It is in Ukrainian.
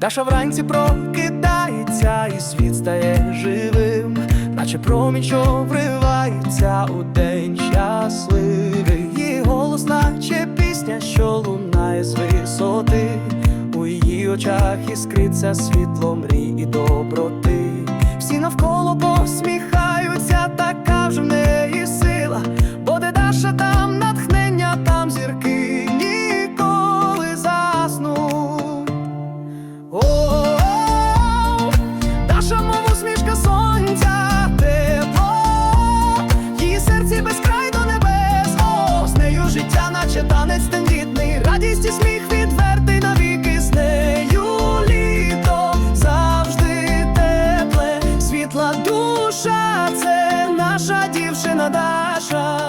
Даша вранці прокидається, і світ стає живим, наче промінь, що вривається у день щасливий. Її голос, наче пісня, що лунає з висоти. У її очах іскриться світло мрій і доброти. ще танець тендітний, радість і сміх відвертий навіки з нею. Літо завжди тепле, світла душа, це наша дівчина Даша.